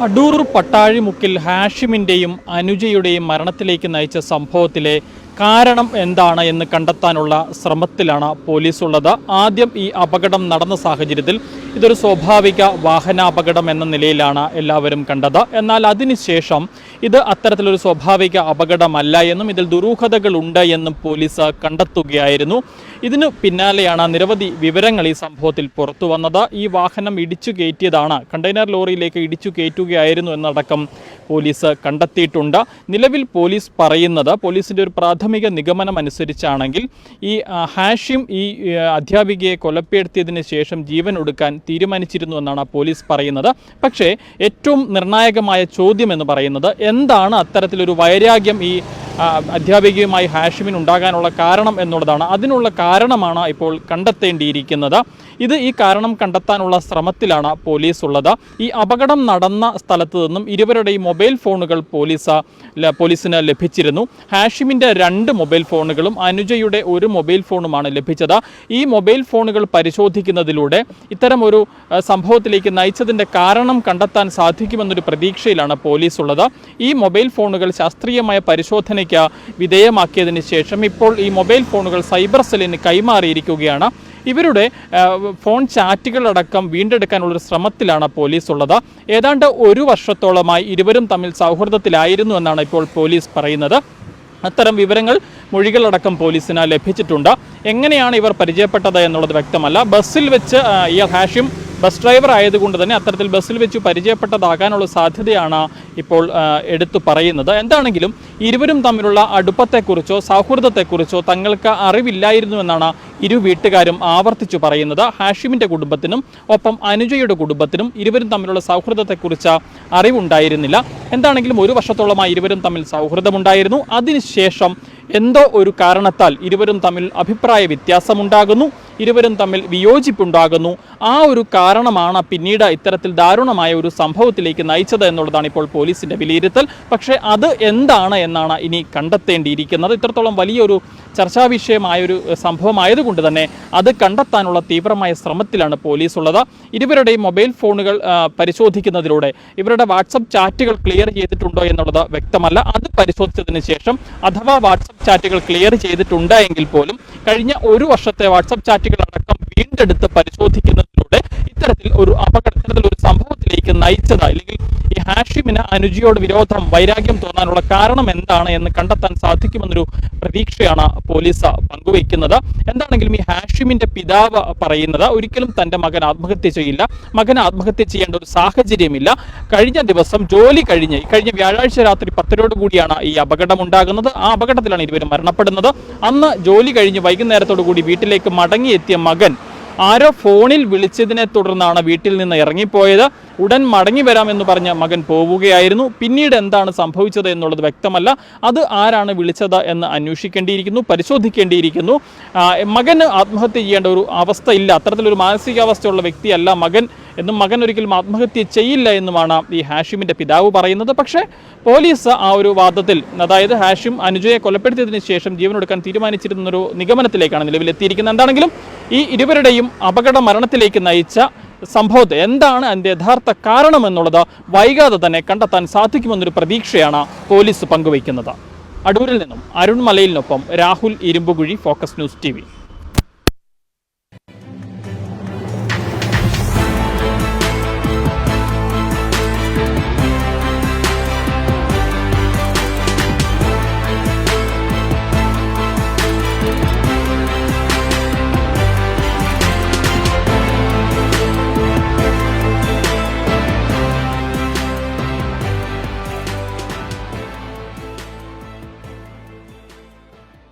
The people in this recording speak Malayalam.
അടൂർ പട്ടാഴിമുക്കിൽ ഹാഷിമിന്റെയും അനുജയുടെയും മരണത്തിലേക്ക് നയിച്ച സംഭവത്തിലെ കാരണം എന്താണ് എന്ന് കണ്ടെത്താനുള്ള ശ്രമത്തിലാണ് പോലീസ് ഉള്ളത് ആദ്യം ഈ അപകടം നടന്ന സാഹചര്യത്തിൽ ഇതൊരു സ്വാഭാവിക വാഹനാപകടം എന്ന നിലയിലാണ് എല്ലാവരും കണ്ടത്. എന്നാൽ അതിനുശേഷം ഇത് അത്തരത്തിലൊരു സ്വാഭാവിക അപകടമല്ല എന്നും ഇതിൽ ദുരൂഹതകളുണ്ട് എന്നും പോലീസ് കണ്ടെത്തുകയായിരുന്നു. ഇതിനു പിന്നാലെയാണ് നിരവധി വിവരങ്ങൾ ഈ സംഭവത്തിൽ പുറത്തു വന്നത്. ഈ വാഹനം ഇടിച്ചു കയറ്റിയതാണ്. കണ്ടെയ്നർ ലോറിയിലേക്ക് ഇടിച്ചു കയറ്റുകയായിരുന്നു എന്നടക്കം പോലീസ് കണ്ടെത്തിയിട്ടുണ്ട്. നിലവിൽ പോലീസ് പറയുന്നത് പോലീസിന്റെ ഒരു പ്രാഥമിക നിഗമനം അനുസരിച്ചാണെങ്കിൽ ഈ ഹാഷിം ഈ അധ്യാപികയെ കൊലപ്പെടുത്തിയതിന് ശേഷം ജീവൻ ഒടുക്കാൻ തീരുമാനിച്ചിരുന്നു എന്നാണ് പോലീസ് പറയുന്നത്. പക്ഷേ ഏറ്റവും നിർണായകമായ ചോദ്യം എന്ന് പറയുന്നത് എന്താണ് അത്തരത്തിലൊരു വൈരാഗ്യം ഈ അധ്യാപികയുമായി ഹാഷിമിന് ഉണ്ടാകാനുള്ള കാരണം എന്നുള്ളതാണ്. അതിനുള്ള കാരണമാണ് ഇപ്പോൾ കണ്ടെത്തേണ്ടിയിരിക്കുന്നത്. ഇത് ഈ കാരണം കണ്ടെത്താനുള്ള ശ്രമത്തിലാണ് പോലീസ് ഉള്ളത് ഈ അപകടം നടന്ന സ്ഥലത്ത് നിന്നും ഇരുവരുടെയും മൊബൈൽ ഫോണുകൾ പോലീസ് പോലീസിന് ലഭിച്ചിരുന്നു. ഹാഷിമിന്റെ രണ്ട് മൊബൈൽ ഫോണുകളും അനുജയുടെ ഒരു മൊബൈൽ ഫോണുമാണ് ലഭിച്ചത്. ഈ മൊബൈൽ ഫോണുകൾ പരിശോധിക്കുന്നതിലൂടെ ഇത്തരം ഒരു സംഭവത്തിലേക്ക് നയിച്ചതിന്റെ കാരണം കണ്ടെത്താൻ സാധിക്കുമെന്നൊരു പ്രതീക്ഷയിലാണ് പോലീസ് ഉള്ളത് ഈ മൊബൈൽ ഫോണുകൾ ശാസ്ത്രീയമായ പരിശോധനയ്ക്ക് വിധേയമാക്കിയതിന് ശേഷം ഇപ്പോൾ ഈ മൊബൈൽ ഫോണുകൾ സൈബർ സെല്ലിന് കൈമാറിയിരിക്കുകയാണ്. ഇവരുടെ ഫോൺ ചാറ്റുകളടക്കം വീണ്ടെടുക്കാനുള്ളൊരു ശ്രമത്തിലാണ് പോലീസ് ഉള്ളത് ഏതാണ്ട് ഒരു വർഷത്തോളമായി ഇരുവരും തമ്മിൽ സൗഹൃദത്തിലായിരുന്നു എന്നാണ് ഇപ്പോൾ പോലീസ് പറയുന്നത്. അത്തരം വിവരങ്ങൾ മൊഴികളടക്കം പോലീസിന് ലഭിച്ചിട്ടുണ്ട്. എങ്ങനെയാണ് ഇവർ പരിചയപ്പെട്ടത് എന്നുള്ളത് വ്യക്തമല്ല. ബസ്സിൽ വെച്ച് ഇയാൾ ഹാഷിം ബസ് ഡ്രൈവർ ആയതുകൊണ്ട് തന്നെ അത്തരത്തിൽ ബസ്സിൽ വെച്ച് പരിചയപ്പെട്ടതാകാനുള്ള സാധ്യതയാണ് ഇപ്പോൾ എടുത്തു പറയുന്നത്. എന്താണെങ്കിലും ഇരുവരും തമ്മിലുള്ള അടുപ്പത്തെക്കുറിച്ചോ സൗഹൃദത്തെക്കുറിച്ചോ തങ്ങൾക്ക് അറിവില്ലായിരുന്നു എന്നാണ് ഇരു വീട്ടുകാരും ആവർത്തിച്ചു പറയുന്നത്. ഹാഷിമിന്റെ കുടുംബത്തിനും ഒപ്പം അനുജയുടെ കുടുംബത്തിനും ഇരുവരും തമ്മിലുള്ള സൗഹൃദത്തെക്കുറിച്ച് അറിവുണ്ടായിരുന്നില്ല. എന്താണെങ്കിലും ഒരു വർഷത്തോളമായി ഇരുവരും തമ്മിൽ സൗഹൃദമുണ്ടായിരുന്നു. അതിനുശേഷം എന്തോ ഒരു കാരണത്താൽ ഇരുവരും തമ്മിൽ അഭിപ്രായ വ്യത്യാസമുണ്ടാകുന്നു. ഇരുവരും തമ്മിൽ വിയോജിപ്പുണ്ടാകുന്നു. ആ ഒരു കാരണമാണ് പിന്നീട് ഇത്തരത്തിൽ ദാരുണമായ ഒരു സംഭവത്തിലേക്ക് നയിച്ചത് എന്നുള്ളതാണ് ഇപ്പോൾ പോലീസിന്റെ വിലയിരുത്തൽ. പക്ഷേ അത് എന്താണ് എന്നാണ് ഇനി കണ്ടെത്തേണ്ടിയിരിക്കുന്നത്. ഇത്രത്തോളം വലിയൊരു ചർച്ചാ വിഷയമായൊരു സംഭവമായതുകൊണ്ട് തന്നെ അത് കണ്ടെത്താനുള്ള തീവ്രമായ ശ്രമത്തിലാണ് പോലീസ് ഉള്ളത് ഇരുവരുടെയും മൊബൈൽ ഫോണുകൾ പരിശോധിക്കുന്നതിലൂടെ ഇവരുടെ വാട്സപ്പ് ചാറ്റുകൾ ക്ലിയർ ചെയ്തിട്ടുണ്ടോ എന്നുള്ളത് വ്യക്തമല്ല. അത് പരിശോധിച്ചതിന് ശേഷം അഥവാ വാട്സപ്പ് ചാറ്റുകൾ ക്ലിയർ ചെയ്തിട്ടുണ്ട് എങ്കിൽ പോലും കഴിഞ്ഞ ഒരു വർഷത്തെ വാട്സപ്പ് ചാറ്റുകൾ അടക്കം വീണ്ടെടുത്ത് പരിശോധിക്കുന്നതിലൂടെ ഇത്തരത്തിൽ ഒരു അപകടത്തിൽ ഒരു സംഭവത്തിലേക്ക് നയിച്ചത് അല്ലെങ്കിൽ ഈ ഹാഷിമിന് അനുജിയോട് വിരോധം വൈരാഗ്യം തോന്നാനുള്ള കാരണം എന്താണ് എന്ന് കണ്ടെത്താൻ സാധിക്കുമെന്നൊരു പ്രതീക്ഷയാണ് പോലീസ് പങ്കുവയ്ക്കുന്നത്. എന്താണെങ്കിലും ഈ ഹാഷിമിന്റെ പിതാവ് പറയുന്നത് ഒരിക്കലും തന്റെ മകൻ ആത്മഹത്യ ചെയ്യില്ല. മകൻ ആത്മഹത്യ ചെയ്യേണ്ട ഒരു സാഹചര്യമില്ല. കഴിഞ്ഞ ദിവസം ജോലി കഴിഞ്ഞ് കഴിഞ്ഞ വ്യാഴാഴ്ച രാത്രി പത്തരോട് കൂടിയാണ് ഈ അപകടം ഉണ്ടാകുന്നത് ആ അപകടത്തിലാണ് ഇരുവരും മരണപ്പെടുന്നത്. അന്ന് ജോലി കഴിഞ്ഞ് വൈകുന്നേരത്തോടു കൂടി വീട്ടിലേക്ക് മടങ്ങിയെത്തിയ മകൻ ആരോ ഫോണിൽ വിളിച്ചതിനെ തുടർന്നാണ് വീട്ടിൽ നിന്ന് ഇറങ്ങിപ്പോയത്. ഉടൻ മടങ്ങി വരാമെന്ന് പറഞ്ഞ മകൻ പോവുകയായിരുന്നു. പിന്നീട് എന്താണ് സംഭവിച്ചത് എന്നുള്ളത് വ്യക്തമല്ല. അത് ആരാണ് വിളിച്ചത് എന്ന് അന്വേഷിക്കേണ്ടിയിരിക്കുന്നു പരിശോധിക്കേണ്ടിയിരിക്കുന്നു. മകന് ആത്മഹത്യ ചെയ്യേണ്ട ഒരു അവസ്ഥ ഇല്ല അത്തരത്തിലൊരു മാനസികാവസ്ഥയുള്ള വ്യക്തിയല്ല മകൻ എന്നും മകൻ ഒരിക്കലും ആത്മഹത്യ ചെയ്യില്ല എന്നുമാണ് ഈ ഹാഷിമിന്റെ പിതാവ് പറയുന്നത്. പക്ഷേ പോലീസ് ആ ഒരു വാദത്തിൽ അതായത് ഹാഷിം അനുജയെ കൊലപ്പെടുത്തിയതിന് ശേഷം ജീവനൊടുക്കാൻ തീരുമാനിച്ചിരുന്നൊരു നിഗമനത്തിലേക്കാണ് നിലവിലെത്തിയിരിക്കുന്നത്. എന്താണെങ്കിലും ഈ ഇരുവരുടെയും അപകട മരണത്തിലേക്ക് നയിച്ച സംഭവത്തെ എന്താണ് അതിന്റെ യഥാർത്ഥ കാരണമെന്നുള്ളത് വൈകാതെ തന്നെ കണ്ടെത്താൻ സാധിക്കുമെന്നൊരു പ്രതീക്ഷയാണ് പോലീസ് പങ്കുവയ്ക്കുന്നത്. അടൂരിൽ നിന്നും Arun മലയിലിനൊപ്പം Rahul Irumbukuzhi focus news T